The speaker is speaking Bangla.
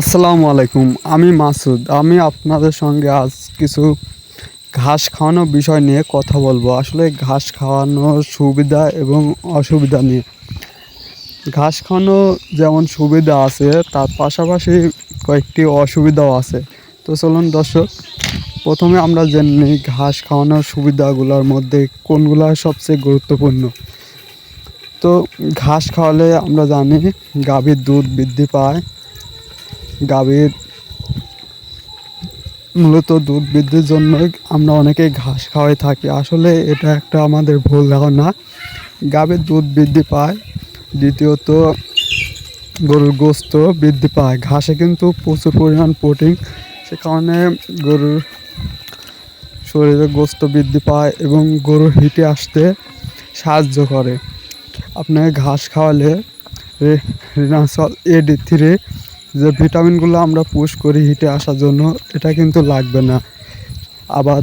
আসসালামু আলাইকুম, আমি মাসুদ। আমি আপনাদের সঙ্গে আজ কিছু ঘাস খাওয়ানোর বিষয় নিয়ে কথা বলব। আসলে ঘাস খাওয়ানোর সুবিধা এবং অসুবিধা নিয়ে। ঘাস খাওয়ানো যেমন সুবিধা আছে, তার পাশাপাশি কয়েকটি অসুবিধাও আছে। তো চলুন দর্শক, প্রথমে আমরা জেনে ঘাস খাওয়ানোর সুবিধাগুলোর মধ্যে কোনগুলো সবচেয়ে গুরুত্বপূর্ণ। তো ঘাস খাওয়ালে আমরা জানি গাভীর দুধ বৃদ্ধি পায় গাভীর মূলত দুধ বৃদ্ধির জন্যই আমরা অনেকেই ঘাস খাওয়াই থাকি। আসলে এটা একটা আমাদের ভুল ধারণা। গাভীর দুধ বৃদ্ধি পায়, দ্বিতীয়ত গরুর গোস্ত বৃদ্ধি পায়। ঘাসে কিন্তু প্রচুর পরিমাণ প্রোটিন, সে কারণে গরুর শরীরে গোস্ত বৃদ্ধি পায় এবং গরুর হিটে আসতে সাহায্য করে। আপনাকে ঘাস খাওয়ালে রিনাসল এ ডি থ্রি যে ভিটামিনগুলো আমরা পুশ করি হিটে আসার জন্য এটা কিন্তু লাগবে না। আবার